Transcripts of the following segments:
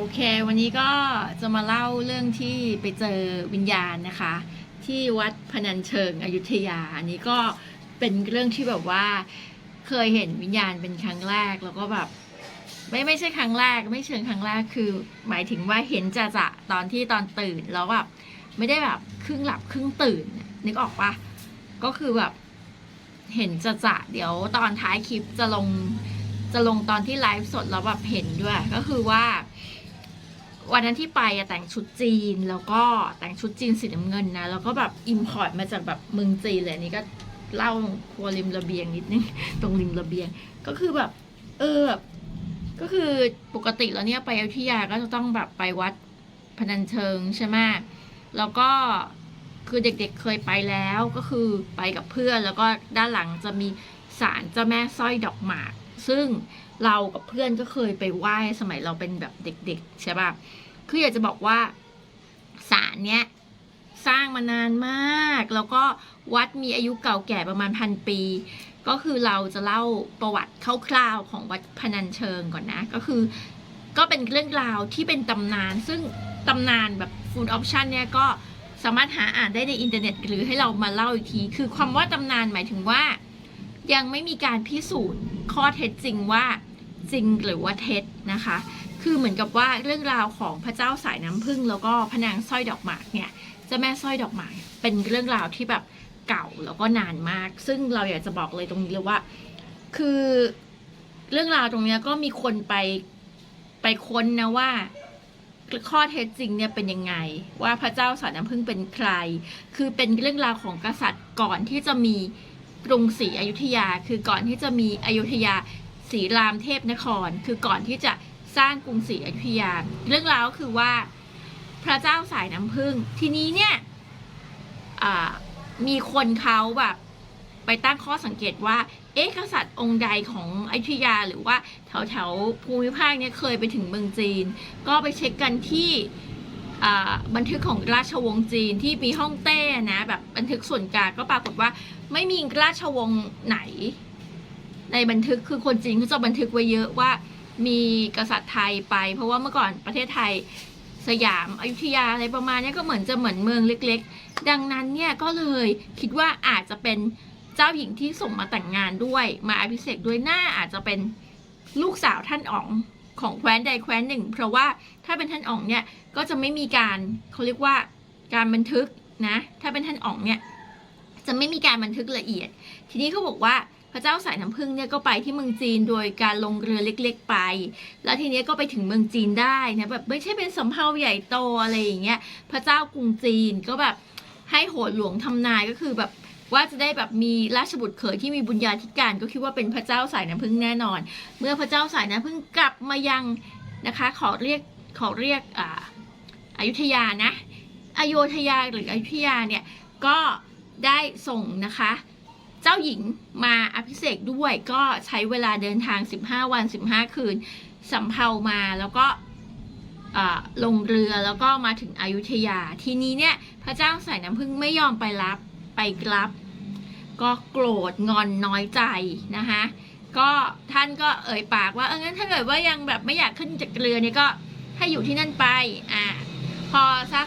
โอเค วันนี้ก็จะมาเล่าเรื่องที่ไปเจอวิญญาณนะคะ ที่วัดพนัญเชิงอยุธยา อันนี้ก็เป็นเรื่องที่แบบว่าเคยเห็นวิญญาณเป็นครั้งแรกแล้วก็แบบไม่ไม่ใช่ครั้งแรก ไม่เชิงครั้งแรกคือ หมายถึงว่าเห็นจะจะตอนที่ตอนตื่นแล้วแบบไม่ได้แบบครึ่งหลับครึ่งตื่น นึกออกปะก็คือแบบเห็นจะจะเดี๋ยวตอนท้ายคลิปจะลงจะลงตอนที่ไลฟ์สดแล้วแบบเห็นด้วย ก็คือว่า วันนั้นที่ไปอะแต่งชุดจีนแล้วก็แต่งชุดจีนสีน้ำเงินนะ แล้วก็แบบอิมพอร์ตมาจากแบบเมืองจีนเลยนี่ก็เล่าครัวริมระเบียงนิดนึง ตรงริมระเบียง ก็คือแบบ เออแบบก็คือปกติแล้วเนี่ยไปอยุธยาก็จะต้องแบบไปวัดพนัญเชิงใช่ไหมแล้วก็คือเด็กๆเคยไปแล้วก็คือไปกับเพื่อนแล้วก็ด้านหลังจะมีศาลเจ้าแม่สร้อยดอกหมาก ซึ่ง เรากับเพื่อนก็เคยไปไหว้สมัยเราเป็นแบบเด็กๆใช่ป่ะคืออยากจะบอกว่าศาลเนี้ยสร้างมานานมาก แล้วก็วัดมีอายุเก่าแก่ประมาณพันปี ก็คือเราจะเล่าประวัติคร่าวๆของวัดพนัญเชิงก่อนนะ ก็คือ ก็เป็นเรื่องราวที่เป็นตำนาน ซึ่งตำนานแบบ full option เนี่ยก็สามารถหาอ่านได้ในอินเทอร์เน็ต หรือให้เรามาเล่าอีกที คือความว่าตำนานหมายถึงว่า ยังไม่มีการพิสูจน์ข้อเท็จจริงว่า จริงหรือว่าเท็จนะคะ คือเหมือนกับว่าเรื่องราวของพระเจ้าสายน้ำผึ้งแล้วก็พระนางสร้อยดอกหมากเนี่ยเจ้าแม่สร้อยดอกหมากเป็นเรื่องราวที่แบบเก่าแล้วก็นานมาก ซึ่งเราอยากจะบอกเลยตรงนี้เลยว่า คือเรื่องราวตรงเนี้ยก็มีคนไปไปค้นนะว่าข้อเท็จจริงเนี่ยเป็นยังไง ว่าพระเจ้าสายน้ำผึ้งเป็นใคร คือเป็นเรื่องราวของกษัตริย์ก่อนที่จะมีกรุงศรีอยุธยา คือก่อนที่จะมีอยุธยา ศรีรามเทพนคร คือก่อนที่จะสร้างกรุงศรีอยุธยา เรื่องราวคือว่าพระเจ้าสายน้ำผึ้งทีนี้เนี่ยมีคนเขาแบบไปตั้งข้อสังเกตว่า เอ๊ะกษัตริย์องค์ใดของอยุธยาหรือว่าแถวแถวๆภูมิภาคเนี่ยเคยไปถึงเมืองจีน ก็ไปเช็คกันที่บันทึกของราชวงศ์จีนที่มีห้องเต้นะแบบบันทึกส่วนกลางก็ปรากฏว่าไม่มีราชวงศ์ไหน ในบันทึกคือคนจีนเขาจะบันทึกไว้เยอะว่ามีกษัตริย์ไทยไป เพราะว่าเมื่อก่อนประเทศไทยสยามอยุธยาอะไรประมาณนี้ก็เหมือนจะเหมือนเมืองเล็ก ๆ ดังนั้นเนี่ยก็เลยคิดว่าอาจจะเป็นเจ้าหญิงที่ส่งมาแต่งงานด้วย มาอภิเษกด้วยหน้าอาจจะเป็นลูกสาวท่านอ๋องของแคว้นใดแคว้นหนึ่ง เพราะว่าถ้าเป็นท่านอ๋องเนี่ยก็จะไม่มีการเขาเรียกว่าการบันทึกนะถ้าเป็นท่านอ๋องเนี่ยจะไม่มีการบันทึกละเอียด ทีนี้เขาบอกว่า พระเจ้าสายน้ำผึ้งเนี่ยก็ไปที่เมืองจีนโดยการลงเรือเล็กๆไป แล้วทีนี้ก็ไปถึงเมืองจีนได้นะแบบไม่ใช่เป็นสำเภาใหญ่โตอะไรอย่างเงี้ยพระเจ้ากรุงจีนก็แบบให้โหดหลวงทำนายก็คือแบบว่าจะได้แบบมีราชบุตรเขยที่มีบุญญาธิการก็คิดว่าเป็นพระเจ้าสายน้ำผึ้งแน่นอน เมื่อพระเจ้าสายน้ำผึ้งกลับมายังนะคะ ขอเรียกขอเรียกอ่าอายุทยานะอโยธยาหรืออยุธยาเนี่ยก็ได้ส่งนะคะ เจ้าหญิงมาอภิเษกด้วยก็ใช้เวลาเดินทาง 15 วัน 15 คืนสำเภามาแล้วก็ลงเรือแล้วก็มาถึงอยุธยา ทีนี้เนี่ยพระเจ้าสายน้ำผึ้งไม่ยอมไปรับไปรับ ก็โกรธงอนน้อยใจนะคะก็ท่านก็เอ่ยปากว่าเอองั้นถ้าเกิดว่ายังแบบไม่อยากขึ้นจากเรือเนี่ยก็ให้อยู่ที่นั่นไปอ่าพอสัก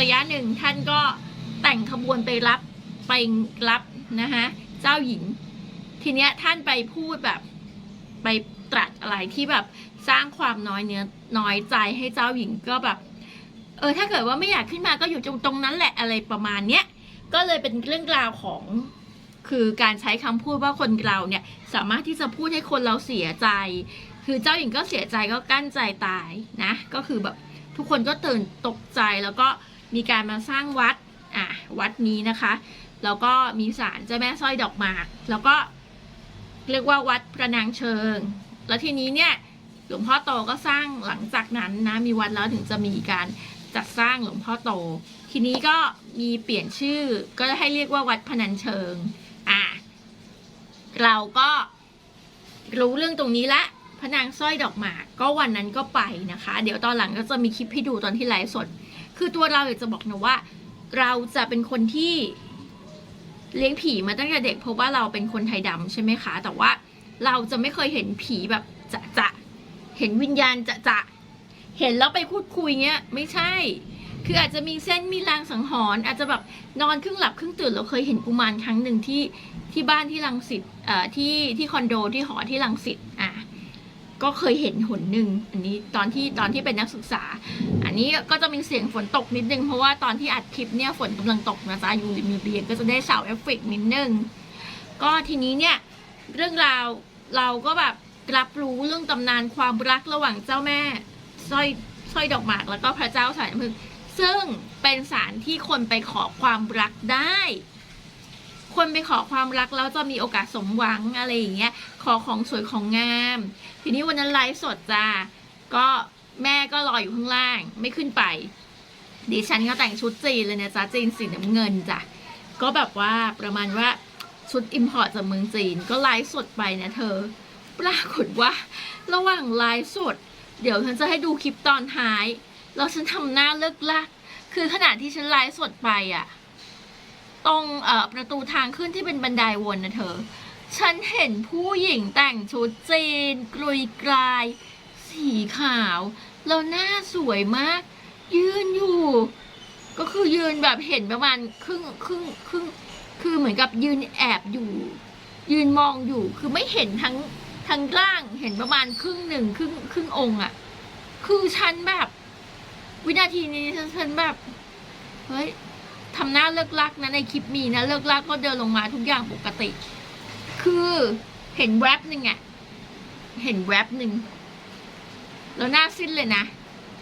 ระยะหนึ่งท่านก็แต่งขบวนไปรับไปรับ นะคะเจ้าหญิง ทีเนี้ยท่านไปพูดแบบไปตรัสอะไรที่แบบสร้างความน้อยเนื้อน้อยใจให้เจ้าหญิงก็แบบ เออถ้าเกิดว่าไม่อยากขึ้นมาก็อยู่ตรงตรงนั้นแหละอะไรประมาณเนี้ยก็เลยเป็นเรื่องราวของคือการใช้คำพูดว่าคนเราเนี่ยสามารถที่จะพูดให้คนเราเสียใจ คือเจ้าหญิงก็เสียใจก็กั้นใจตายนะ ก็คือแบบทุกคนก็ตื่นตกใจแล้วก็มีการมาสร้างวัดอะวัดนี้นะคะ แล้วก็มีศาลเจ้าแม่สร้อยดอกหมาก แล้วก็เรียกว่าวัดพระนางเชิง แล้วทีนี้เนี่ยหลวงพ่อโตก็สร้างหลังจากนั้นนะมีวัดแล้วถึงจะมีการจัดสร้างหลวงพ่อโต ทีนี้ก็มีเปลี่ยนชื่อก็ให้เรียกว่าวัดพนัญเชิงอะเราก็รู้เรื่องตรงนี้ละพระนางสร้อยดอกหมากก็วันนั้นก็ไปนะคะ เดี๋ยวตอนหลังก็จะมีคลิปให้ดูตอนที่ไลฟ์สด คือตัวเราอยากจะบอกนะว่า เราจะเป็นคนที่ เลี้ยงผีมาตั้งแต่เด็กเพราะว่าเราเป็นคนไทยดำใช่ไหมคะ แต่ว่าเราจะไม่เคยเห็นผีแบบจะจะเห็นวิญญาณจะจะเห็นแล้วไปพูดคุยเงี้ย ไม่ใช่ คืออาจจะมีเส้นมีรางสังหรณ์อาจจะแบบนอนครึ่งหลับครึ่งตื่นเราเคยเห็นกุมารครั้งหนึ่งที่ที่บ้านที่รังสิตเอ่อที่ที่คอนโดที่หอที่รังสิตอะ ก็เคยเห็นหนหนึ่งอันนี้ตอนที่ตอนที่เป็นนักศึกษา อันนี้ก็จะมีเสียงฝนตกนิดนึงเพราะว่าตอนที่อัดคลิปเนี่ยฝนกำลังตกนะจ๊ะอยู่ริมระเบียงก็จะได้เสาวเอฟเฟกนิดนึงก็ทีนี้เนี่ยเรื่องราวเราก็แบบรับรู้เรื่องตำนานความรักระหว่างเจ้าแม่สร้อยสร้อยดอกหมากแล้วก็พระเจ้าสายน้ำผึ้งซึ่งเป็นสารที่คนไปขอความรักได้ คนไปขอความรักแล้วจะมีโอกาสสมหวังอะไรอย่างเงี้ย ขอของสวยของงาม ทีนี้วันนั้นไลฟ์สดจ้า ก็แม่ก็รออยู่ข้างล่าง ไม่ขึ้นไป ดิฉันก็แต่งชุดจีนเลยนะจ๊ะจีนสีน้ำเงินจ้ะ ก็แบบว่าประมาณว่าชุดอิมพอร์ตจากเมืองจีน ก็ไลฟ์สดไปนะเธอ ปรากฏว่า ระหว่างไลฟ์สด เดี๋ยวฉันจะให้ดูคลิปตอนท้ายแล้วฉันทำหน้าเลิกลัก คือขณะที่ฉันไลฟ์สดไปอะตรงประตูทางขึ้นที่เป็นบันไดวนนะเธอ ฉันเห็นผู้หญิงแต่งชุดจีนกลุยกลาย สีขาว แล้วหน้าสวยมาก ยืนอยู่ ก็คือยืนแบบเห็นประมาณครึ่งครึ่งครึ่งคือเหมือนกับยืนแอบอยู่ ยืนมองอยู่คือไม่เห็นทั้งทั้งร่างเห็นประมาณครึ่งหนึ่งครึ่งครึ่งองค์อะคือฉันแบบ วินาทีนี้ฉันฉันแบบเฮ้ยทำหน้าเลิกลักนะในคลิปมีนะเลิกลักก็เดินลงมาทุกอย่างปกติ คือเห็นแวบหนึ่งอะเห็นแวบหนึ่งแล้วหน้าสิ้นเลยนะ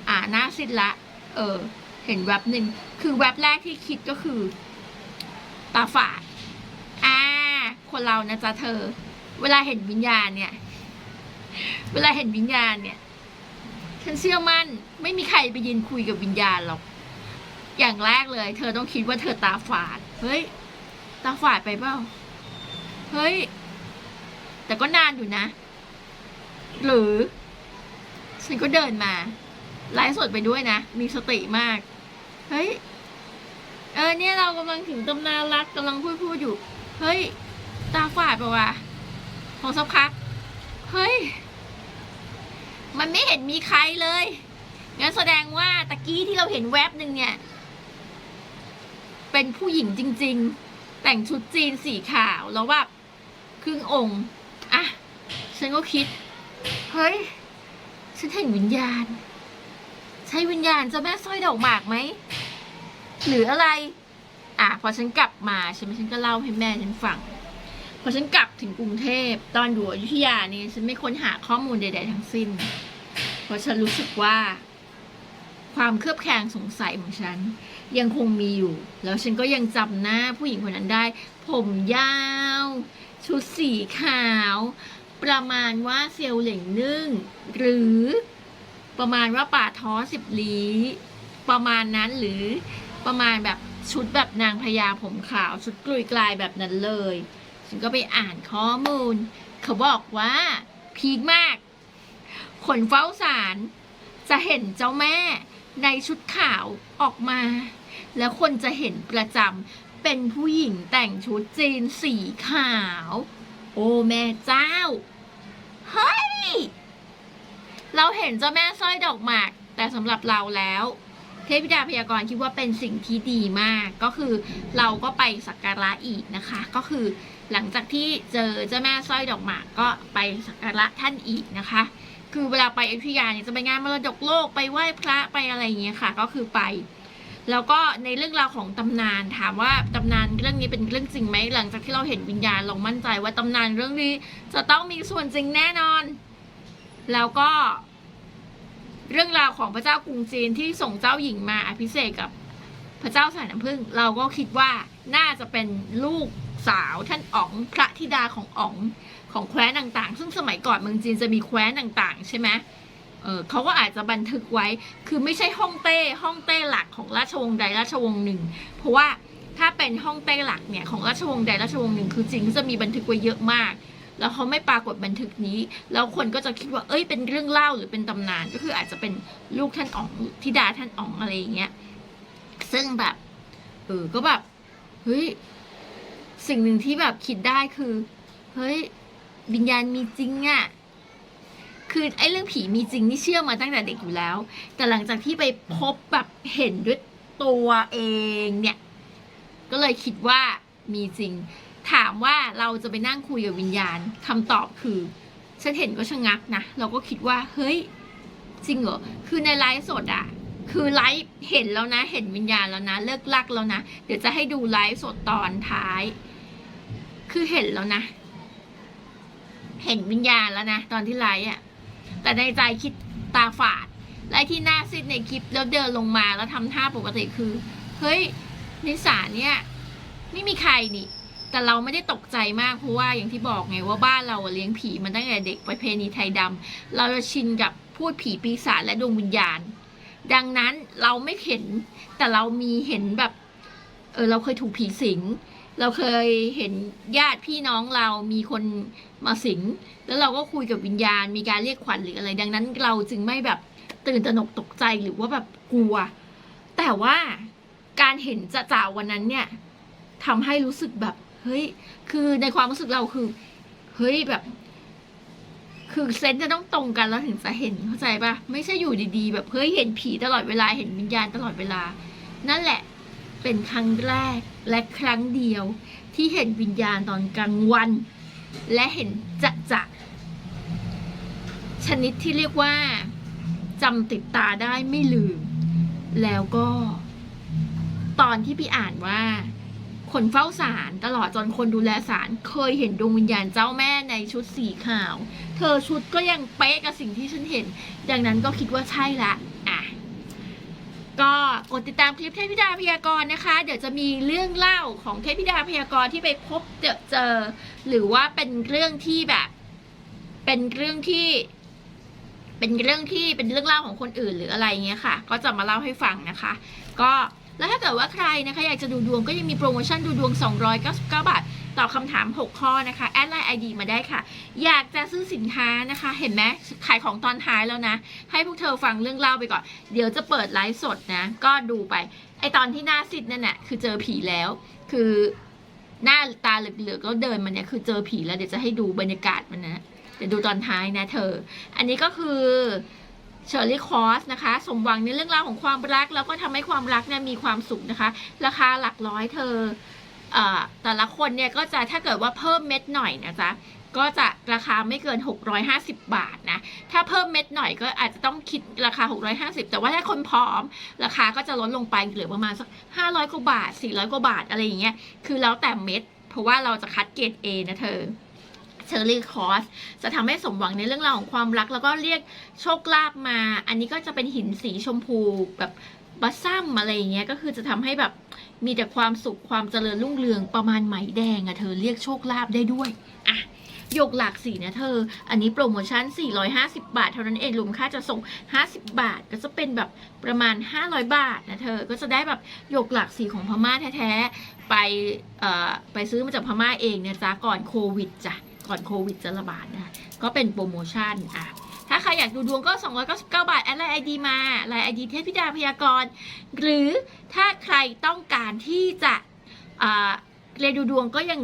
อ่าหน้าสิ้นละ เออ เห็นแวบหนึ่งคือแวบแรกที่คิดก็คือ ตาฝาดอ่า คนเรานะจ๊ะเธอ เวลาเห็นวิญญาณเนี่ย เวลาเห็นวิญญาณเนี่ยฉันเชื่อมั่น ไม่มีใครไปยืนคุยกับวิญญาณหรอก อย่างแรกเลย เธอต้องคิดว่าเธอตาฝาด เฮ้ย ตาฝาดไปเปล่า เฮ้ย แต่ก็นานอยู่นะ หรือ ฉันก็เดินมา ไลฟ์สดไปด้วยนะ มีสติมาก เฮ้ย เออ เนี่ยเรากำลังถึงตำนานรักกำลังพูดพูดอยู่ เฮ้ย ตาฝาดปะวะ พอสักพัก เฮ้ย มันไม่เห็นมีใครเลย งั้นแสดงว่าตะกี้ที่เราเห็นแวบหนึ่งเนี่ย เป็นผู้หญิงจริง ๆ แต่งชุดจีนสีขาวแล้วแบบ ครึ่งองค์อะฉันก็คิด เฮ้ย ฉันเห็นวิญญาณ ใช่วิญญาณเจ้าแม่สร้อยดอกหมากไหม หรืออะไร อะพอฉันกลับมาใช่ไหมฉันก็เล่าให้แม่ฉันฟัง พอฉันกลับถึงกรุงเทพตอนอยู่อยุธยานี่ฉันไม่ค้นหาข้อมูลใด ๆ ทั้งสิ้น เพราะฉันรู้สึกว่า ความเครือบแคลงสงสัยของฉัน ยังคงมีอยู่ แล้วฉันก็ยังจำหน้าผู้หญิงคนนั้นได้ ผมยาว ชุดสีขาว ประมาณว่าเซียวเหล่งนึ่ง หรือประมาณว่าป่าท้อสิบลี้ประมาณนั้นหรือประมาณแบบชุดแบบนางพญาผมขาว ชุดกลุยกลายแบบนั้นเลยฉันก็ไปอ่านข้อมูล เขาบอกว่าพีคมากคนเฝ้าสาร จะเห็นเจ้าแม่ในชุดขาวออกมา แล้วคนจะเห็นประจำ เป็นผู้หญิงแต่งชุดจีนสีขาว โอ้แม่เจ้า เฮ้ย เราเห็นเจ้าแม่สร้อยดอกหมาก แต่สำหรับเราแล้ว เทพธิดาพยากรณ์คิดว่าเป็นสิ่งที่ดีมาก ก็คือเราก็ไปสักการะอีกนะคะ ก็คือหลังจากที่เจอเจ้าแม่สร้อยดอกหมากก็ไปสักการะท่านอีกนะคะ คือเวลาไปอยุธยาเนี่ยจะไปงานมรดกโลกไปไหว้พระไปอะไรอย่างเงี้ยค่ะ ก็คือไป แล้วก็ในเรื่องราวของตำนานถามว่าตำนานเรื่องนี้เป็นเรื่องจริงไหมหลังจากที่เราเห็นวิญญาณเรามั่นใจว่าตำนานเรื่องนี้จะต้องมีส่วนจริงแน่นอน แล้วก็ เรื่องราวของพระเจ้ากรุงจีนที่ส่งเจ้าหญิงมาอภิเษกกับพระเจ้าสายน้ำผึ้งเราก็คิดว่าน่าจะเป็นลูกสาวท่านอ๋องพระธิดาของอ๋องของแคว้นต่างๆ ซึ่งสมัยก่อนเมืองจีนจะมีแคว้นต่างๆ ใช่ไหม เออเขาก็อาจจะบันทึกไว้ คือไม่ใช่ฮ่องเต้ฮ่องเต้หลักของราชวงศ์ใดราชวงศ์หนึ่ง เพราะว่าถ้าเป็นฮ่องเต้หลักเนี่ยของราชวงศ์ใดราชวงศ์หนึ่งคือจริงจะมีบันทึกไว้เยอะมาก แล้วเขาไม่ปรากฏบันทึกนี้ แล้วคนก็จะคิดว่า เอ้ย เป็นเรื่องเล่าหรือเป็นตำนาน ก็คืออาจจะเป็นลูกท่านอ๋องธิดาท่านอ๋องอะไรอย่างเงี้ย ซึ่งแบบ เออ ก็แบบ เฮ้ย สิ่งหนึ่งที่แบบคิดได้คือ เฮ้ย วิญญาณมีจริงอะ่ะ คือไอ้เรื่องผีมีจริงนี่เชื่อมาตั้งแต่เด็กอยู่แล้ว แต่หลังจากที่ไปพบแบบเห็นด้วยตัวเองเนี่ย ก็เลยคิดว่ามีจริง ถามว่าเราจะไปนั่งคุยกับวิญญาณคำตอบคือฉันเห็นก็ชะงักนะเราก็คิดว่า เฮ้ย จริงเหรอ คือในไลฟ์สดอะคือไลฟ์เห็นแล้วนะ เห็นวิญญาณแล้วนะ เลิกลักแล้วนะ เดี๋ยวจะให้ดูไลฟ์สดตอนท้าย คือเห็นแล้วนะ เห็นวิญญาณแล้วนะ ตอนที่ไลฟ์อะ แต่ในใจคิดตาฝาด และที่หน้าซิดในคลิปแล้วเดินลงมาแล้วทำท่าปกติคือ เฮ้ยนิสาเนี่ย ไม่มีใครนี่ แต่เราไม่ได้ตกใจมาก เพราะว่าอย่างที่บอกไงว่าบ้านเราเลี้ยงผีมันตั้งแต่เด็กประเพณีไทยดำเราจะชินกับพูดผีปีศาจและดวงวิญญาณ ดังนั้นเราไม่เห็นแต่เรามีเห็นแบบเออเราเคยถูกผีสิง เราเคยเห็นญาติพี่น้องเรามีคนมาสิง แล้วเราก็คุยกับวิญญาณ มีการเรียกขวัญหรืออะไร ดังนั้นเราจึงไม่แบบตื่นตระหนกตกใจหรือว่าแบบกลัว แต่ว่าการเห็นจะจ่าวันนั้นเนี่ยทำให้รู้สึกแบบ เฮ้ย คือในความรู้สึกเราคือ เฮ้ยแบบ คือเซนส์จะต้องตรงกันแล้วถึงจะเห็นเข้าใจปะไม่ใช่อยู่ดีๆ แบบเฮ้ยเห็นผีตลอดเวลาเห็นวิญญาณตลอดเวลา นั่นแหละเป็นครั้งแรก และครั้งเดียวที่เห็นวิญญาณตอนกลางวัน และเห็นจะจะชนิดที่เรียกว่าจำติดตาได้ไม่ลืม แล้วก็ ตอนที่พี่อ่านว่า คนเฝ้าศาลตลอดจนคนดูแลศาลเคยเห็นดวงวิญญาณเจ้าแม่ในชุดสีขาว เธอชุดก็ยังเป๊ะกับสิ่งที่ฉันเห็น ดังนั้นก็คิดว่าใช่ละอะ ก็กดติดตามคลิปเทพธิดาพยากรณ์นะคะ เดี๋ยวจะมีเรื่องเล่าของเทพธิดาพยากรณ์ที่ไปพบเจอเจอ หรือว่าเป็นเรื่องที่แบบ เป็นเรื่องที่ เป็นเรื่องที่เป็นเรื่องเล่าของคนอื่นหรืออะไรเงี้ยค่ะ ก็จะมาเล่าให้ฟังนะคะ ก็แล้วถ้าเกิดว่าใครนะคะ อยากจะดูดวงก็ยังมีโปรโมชั่นดูดวง 299 บาท ตอบคำถาม 6 ข้อนะคะแอดไลน์ไอดีมาได้ค่ะ อยากจะซื้อสินค้านะคะ เห็นไหมขายของตอนท้ายแล้วนะ ให้พวกเธอฟังเรื่องเล่าไปก่อน เดี๋ยวจะเปิดไลฟ์สดนะ ก็ดูไป ไอตอนที่หน้าซิดนั่นแหละคือเจอผีแล้ว คือหน้าตาเหลือกๆแล้วเดินมันเนี่ยคือเจอผีแล้วเดี๋ยวจะให้ดูบรรยากาศมันนะเดี๋ยวดูตอนท้ายนะเธอ อันนี้ก็คือเชอร์รี่คอสนะคะ สมหวังในเรื่องราวของความรัก แล้วก็ทำให้ความรักเนี่ยมีความสุขนะคะ ราคาหลักร้อยเธอ แต่ละคนเนี่ยก็จะถ้าเกิดว่าเพิ่มเม็ดหน่อยนะจ๊ะก็จะราคาไม่เกิน 650 บาทนะ ถ้าเพิ่มเม็ดหน่อยก็อาจจะต้องคิดราคา 650 แต่ว่าถ้าคนพร้อม ราคาก็จะลดลงไปเหลือประมาณสัก 500 กว่าบาท 400 กว่าบาทอะไรอย่างเงี้ย คือแล้วแต่เม็ด เพราะว่าเราจะคัดเกรด A นะเธอเชอร์รี่คอสจะทำให้สมหวังในเรื่องราวของความรัก แล้วก็เรียกโชคลาภมา อันนี้ก็จะเป็นหินสีชมพูแบบบัสซัมอะไรอย่างเงี้ย ก็คือจะทำให้แบบ มีแต่ความสุขความเจริญรุ่งเรืองประมาณไหมแดงอะเธอเรียกโชคลาภได้ด้วยอะหยกหลากสีนะเธอ อันนี้โปรโมชั่น 450 บาท เท่านั้นเองรวมค่าจะส่ง 50 บาท ก็จะเป็นแบบประมาณ 500 บาทนะเธอ ก็จะได้แบบหยกหลากสีของพม่าแท้ๆ ไปเอ่อไปซื้อมาจากพม่าเองเนี่ยจ้ะก่อนโควิดจ้ะ ก่อนโควิดจะระบาดนะ ก็เป็นโปรโมชั่นอะ รอยากดูดวงก็ 299 บาท แอดไลน์ไอดีมาไลน์ไอดีเทพธิดาพยากรณ์ หรือถ้าใครต้องการที่จะเรียนดูดวงก็ยัง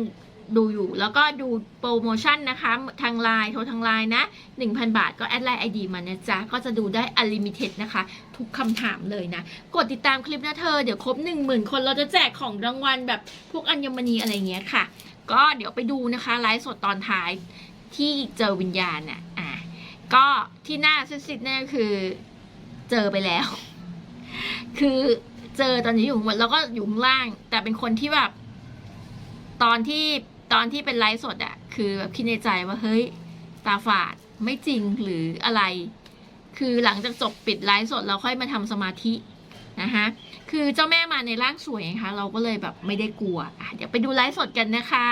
ดูอยู่ แล้วก็ดูโปรโมชั่นนะคะ ทางไลน์โทรทางไลน์นะ 1,000 บาทก็แอดไลน์ไอดีมานะจ๊ะ ก็จะดูได้อลิมิเต็ดนะคะ ทุกคำถามเลยนะ กดติดตามคลิปนะเธอ เดี๋ยวครบ 10,000 คนเราจะแจกของรางวัลแบบพวกอัญมณีอะไรเงี้ยค่ะ ก็เดี๋ยวไปดูนะคะไลฟ์สดตอนท้ายที่เจอวิญญาณนะ่ะ ก็ที่หน้าซิดๆนั่นก็คือเจอไปแล้ว คือเจอตอนนี้อยู่บนแล้วก็อยู่ข้างล่าง แต่เป็นคนที่แบบ ตอนที่ตอนที่เป็นไลฟ์สดอะคือแบบคิดในใจว่าเฮ้ย ตาฝาดไม่จริงหรืออะไร คือหลังจากจบปิดไลฟ์สดเราค่อยมาทำสมาธิ นะคะคือเจ้าแม่มาในร่างสวยไงคะเราก็เลยแบบไม่ได้กลัวอะเดี๋ยวไปดูไลฟ์สดกันนะคะ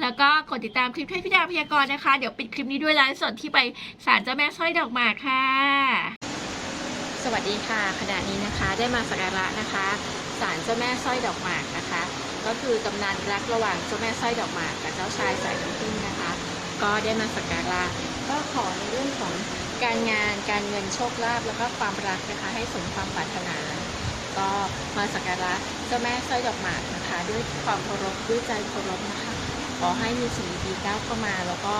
แล้วก็กดติดตามคลิปเทพธิดาพยากรณ์นะคะ เดี๋ยวปิดคลิปนี้ด้วยไลฟ์สดที่ไปศาลเจ้าแม่สร้อยดอกหมากค่ะ สวัสดีค่ะขณะนี้นะคะได้มาสักการะนะคะศาลเจ้าแม่สร้อยดอกหมากนะคะ ก็คือตำนานรักระหว่างเจ้าแม่สร้อยดอกหมากกับเจ้าชายสายน้ำผึ้งนะคะ ก็ได้มาสักการะก็ขอในเรื่องของ การงานการเงินโชคลาภแล้วก็ความรักนะคะ ให้สมความปรารถนา ก็มาสักการะเจ้าแม่สร้อยดอกหมากนะคะ ด้วยความเคารพด้วยใจเคารพนะคะขอให้มีสิ่งดีๆก้าวเข้ามา แล้วก็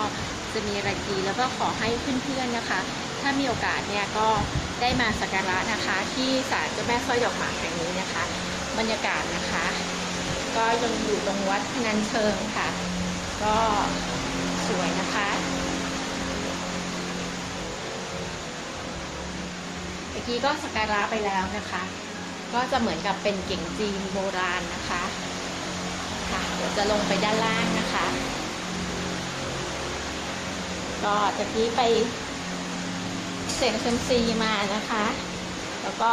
จะมีอะไรดีแล้วก็ขอให้เพื่อนๆนะคะ ถ้ามีโอกาสเนี่ยก็ได้มาสักการะนะคะ ที่ศาลเจ้าแม่สร้อยดอกหมากแห่งนี้นะคะ บรรยากาศนะคะ ก็ยังอยู่ตรงวัดนัญเชิงค่ะ ก็สวยนะคะเมื่อ กี้ก็สักการะไปแล้วนะคะ ก็จะเหมือนกับเป็นเก่งจีนโบราณนะคะค่ะเดี๋ยวจะลงไปด้านล่างนะคะ ก็ตะกี้ไปเสียงเซมซีมานะคะ แล้วก็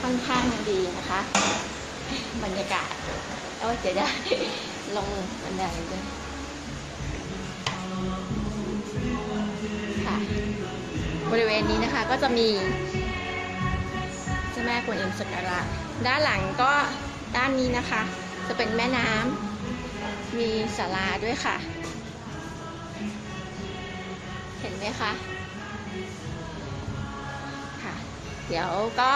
ค่อนข้างดีนะคะ บรรยากาศโอ้จะได้ลงบันไดด้วยค่ะ บริเวณนี้นะคะก็จะมีเจ้าแม่กวนอิมสักการะด้านหลังก็ด้านนี้นะคะ จะเป็นแม่น้ำมีศาลาด้วยค่ะ เห็นไหมคะค่ะ เดี๋ยวก็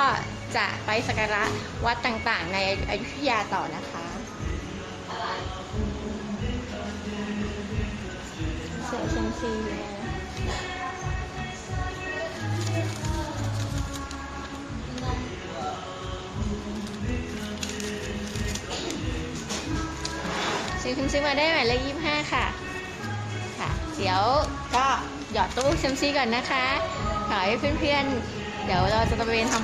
จะไปสักการะวัดต่างๆ ในอยุธยาต่อนะคะเสียงเซยมซีเลย ซื้อคุณซื้อมาได้หมายเลขยี่ห้าค่ะ ค่ะ เดี๋ยวก็หยอดตู้เซยมซีก่อนนะคะ ขอให้เพื่อนๆ เดี๋ยวเราจะตระเวนทำ